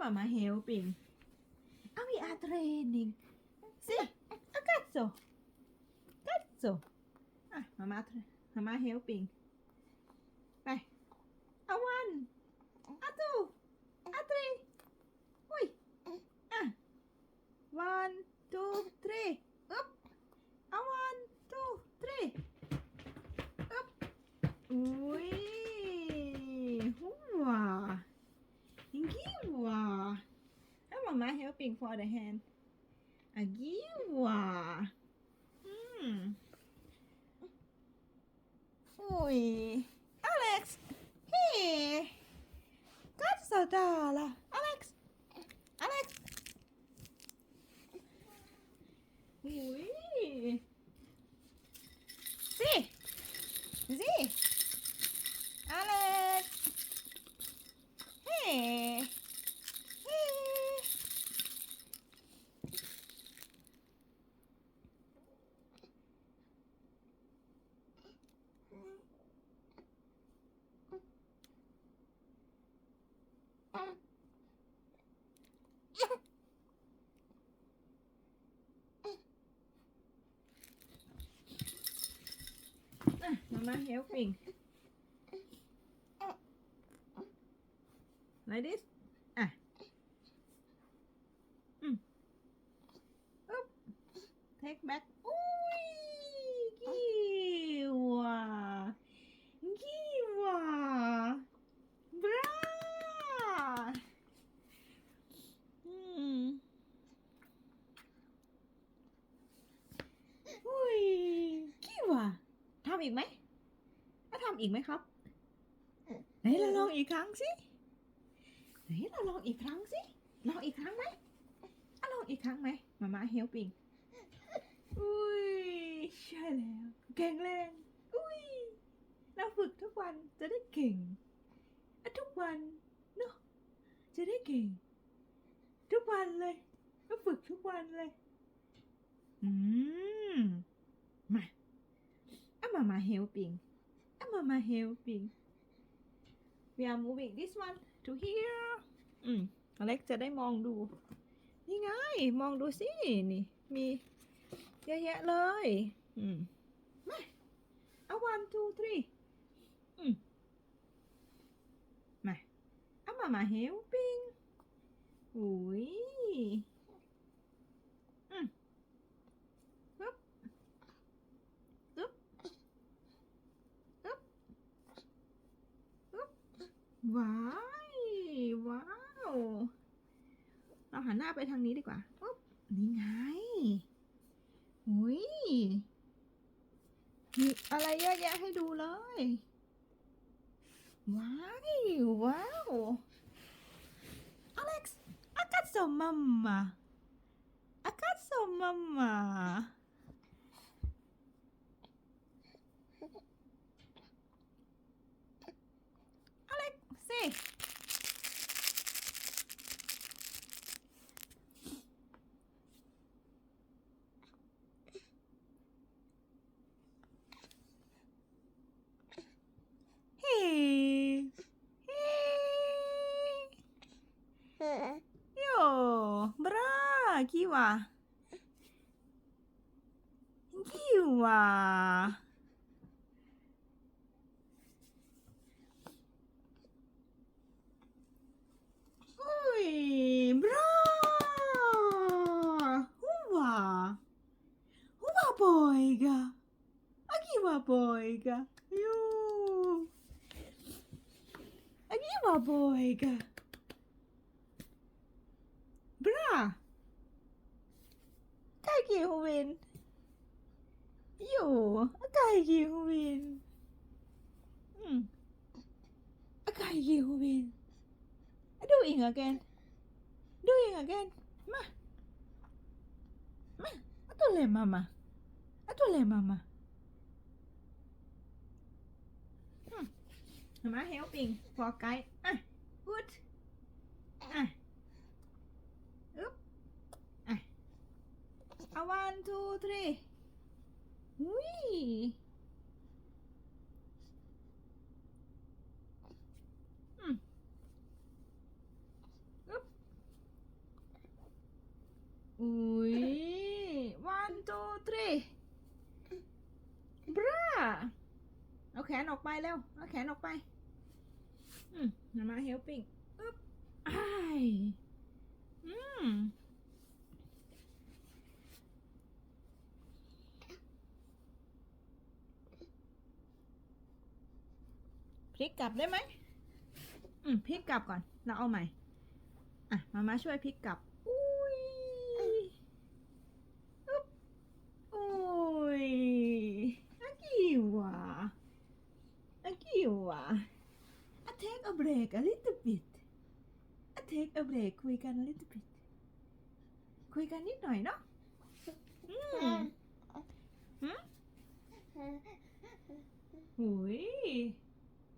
mamma helping? Ah, we are training. See, a cazzo. Cazzo. Ah, mamma, tra- mamma helping. ไปเอา one เอา two เอา three อุ้ยอะ one two three อึ๊บเอา one two three อึ๊บอุ้ยหัวกิ้วให้ มาม่า helping for the hand อะกิ้วอืมอุ้ย Alex Hey Cazzo dalla Alex Alex อุ้ยสิสิ Alex Hey Hey อะมามา helping like this อะอืมอุ๊บ take back อุ้ยกิ้วอะกิ้วอะบราอืมอุ้ยกิ้วอะทำอีกไหม ถ้าทำอีกไหมครับไหนเราลองอีกครั้งสิไหนเราลองอีกครั้งสิลองอีกครั้งไหมอะลองอีกครั้งไหมมาม่า helping อุ้ยใช่แล้วแข็งแรงอุ้ยเราฝึกทุกวันจะได้เก่งอะทุกวันเนาะจะได้เก่ง ทุกวันเลยก็ฝึกทุกวันเลย อืม มาอะมามา helping อะมา มา helping we are moving this one to here อืมอเล็กจะได้มองดู นี่ไง มองดูสิ นี่ มีเยอะแยะเลย อืมมาเอา one two three อืมมาเอามามา helping อุ้ย อืมปึ๊บปึ๊บปึ๊บปึ๊บ ว้ายว้าว เราหันหน้าไปทางนี้ดีกว่าปุ๊บนี่ไงอุ้ยมีอะไรเยอะแยะให้ดูเลย ว้าวว้าวอเล็กซ์อากัสโซมัมมาอากัสโซมัมมาอ เล็กซ์สิ Hey. Hey. Yo, bra, kiwa. Kiwa. Akiwa boyga. Bra. Kaki Hubin. Yo, kaki Hubin. Hmm. Kaki Hubin. Doing again. Doing again. Ma. Ma. Atole mama. Atole mama. Mama helping for guy. Ah, good. Ah. Oop. Ah. ah. One, two, three. Wee. Hmm. Oop. Wee. One, two, three. Bruh. เอาแขนออกไปเร็ว เอาแขนออกไป อืมมามา helping อึ๊บไอ้ายอืมพลิกกลับได้ไหม อืมพลิกกลับก่อน เราเอาใหม่ อะ มามาช่วยพลิกกลับ อุ้ยอึ๊บโอ้ยอากิวะอากิวะ I take a break a little bit I take a break คุยกัน a little bit คุยกันนิดหน่อยเนาะอืมหุย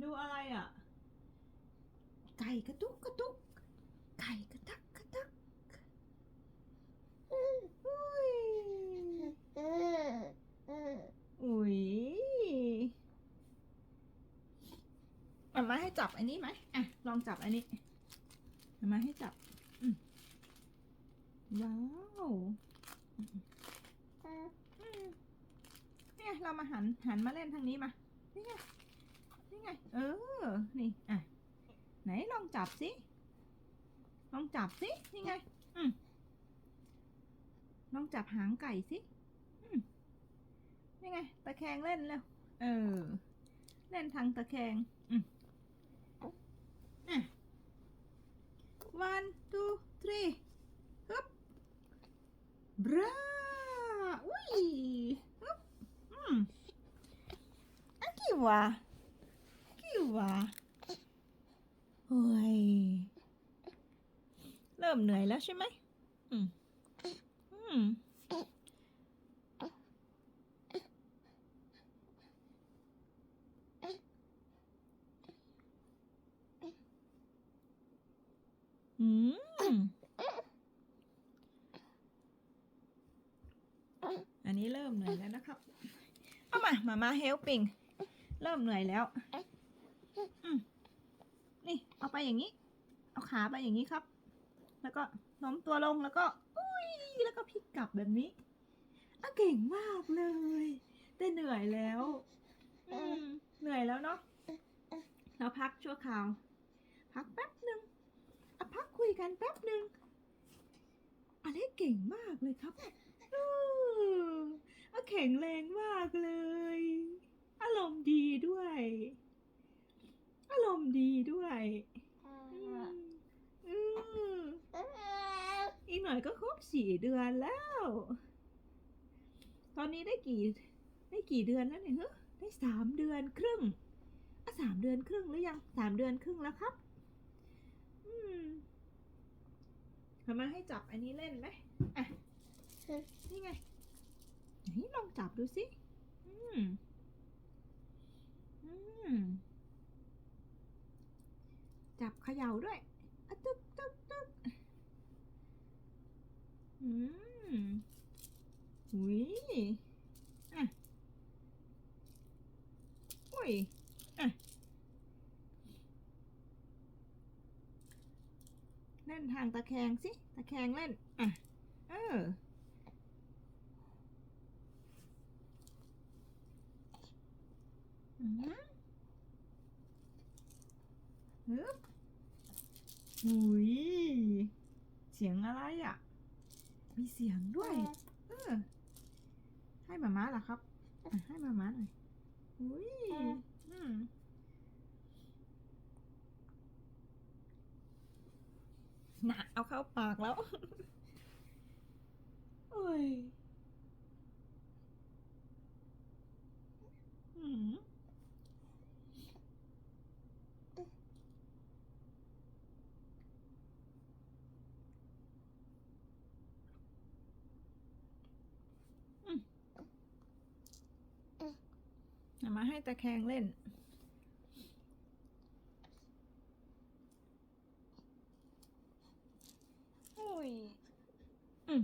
ดูอะไรอะ ไก่กระตุกกระตุก ไก่กระตักกระตักอุ้ย อุ้ยเอามา ให้จับอันนี้ไหมอะ ลองจับอันนี้เอามาให้จับว้าวนี่ยเรามาหันหันมาเล่นทางนี้มา นี่ไง นี่ไง เออ นี่ อะ ไหนลองจับสิ ลองจับสิ นี่ไง อืมลองจับหางไก่สิ อืมนี่ไง ตะแคงเล่นแล้ว เออ เล่นทางตะแคง อืมอะ one two three ฮึบบราอุ้ยฮึบอืมอะกี่วะกี่วะโอ้ยเริ่มเหนื่อยแล้วใช่ไหมอืมอืม อืม อันนี้เริ่มเหนื่อยแล้วนะครับเอามามามาเฮลปิงเริ่มเหนื่อยแล้วอืมนี่เอาไปอย่างนี้ เอาขาไปอย่างนี้ครับ แล้วก็โน้มตัวลงแล้วก็ อุ้ยแล้วก็พลิกกลับแบบนี้อะเก่งมากเลยแต่เหนื่อยแล้วเหนื่อยแล้วเนาะเราพักชั่วคราว พักแป๊บหนึ่งอะพักคุยกันแป๊บหนึ่งอเล็กเก่งมากเลยครับอออะ แข็งแรงมากเลย อารมณ์ดีด้วย อารมณ์ดีด้วยอืมอืมอีกหน่อยก็ครบสี่เดือนแล้ว ตอนนี้ได้กี่ ได้กี่เดือนแล้วเนี่ยเฮ้ได้สามเดือนครึ่งอะสามเดือนครึ่งหรือยังสามเดือนครึ่งแล้วครับ อืมทำไมาให้จับอันนี้เล่นไหมอะนี่ไงไห นลองจับดูสิ อืม อืม จับเขย่าด้วยอะตึกตึกตึกอืมอุ้ยอะอุ้ยอะเล่นทางตะแคงสิ ตะแคงเล่น อะ เออ อืม ฮึบอุ้ยเสียงอะไรอะ มีเสียงด้วย เออ ให้มาม่าเหรอครับอะให้มาม่าหน่อยอุ้ยอืมน่ะเอาเข้าปากแล้ว โอ้ย มาให้ตะแคงเล่นโอ้ย อืม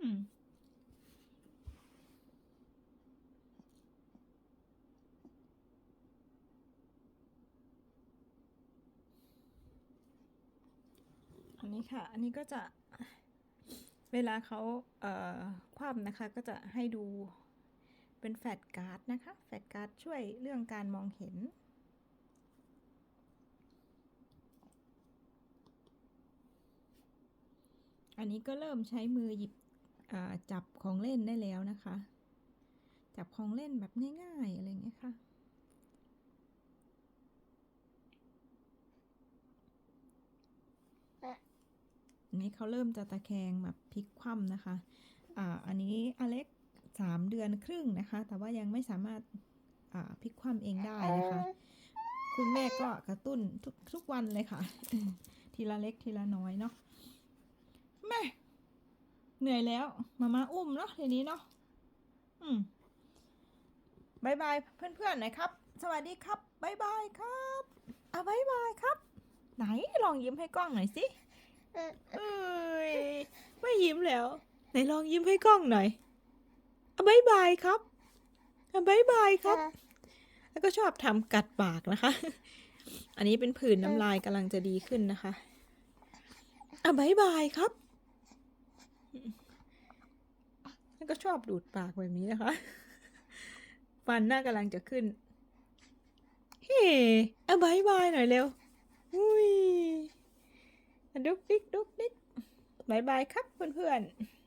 อืมอันนี้ค่ะ อันนี้ก็จะ เวลาเขาเอ่อคว่ำนะคะก็จะให้ดูเป็นแฟลชการ์ดนะคะ แฟลชการ์ดช่วยเรื่องการมองเห็น อันนี้ก็เริ่มใช้มือหยิบจับของเล่นได้แล้วนะคะ จับของเล่นแบบง่าย ๆ อะไรอย่างเงี้ยค่ะ นี้เขาเริ่มจะตะแคงแบบพลิกคว่ำนะคะอ่าอันนี้อเล็กสามเดือนครึ่งนะคะ แต่ว่ายังไม่สามารถอ่าพลิกคว่ำเองได้นะคะ คุณแม่ก็กระตุ้นทุกทุกวันเลยค่ะ ทีละเล็กทีละน้อยเนาะแม่เหนื่อยแล้ว มามาอุ้มเนาะทีนี้เนาะอืมบายบายเพื่อนๆหน่อยครับ สวัสดีครับบายบายครับอะบายบายครับ ไหนลองยิ้มให้กล้องหน่อยสิ เอ้ยไม่ยิ้มแล้ว ไหนลองยิ้มให้กล้องหน่อยอะบายบายครับอะบายบายครับ แล้วก็ชอบทำกัดปากนะคะ อันนี้เป็นผื่นน้ำลายกำลังจะดีขึ้นนะคะอะบายบายครับ แล้วก็ชอบดูดปากแบบนี้นะคะฟันหน้ากำลังจะขึ้น เฮ้อะบายบายหน่อยเร็วอุ้ย ดุ๊กดิกดุ๊กดิกบายบายครับเพื่อนๆ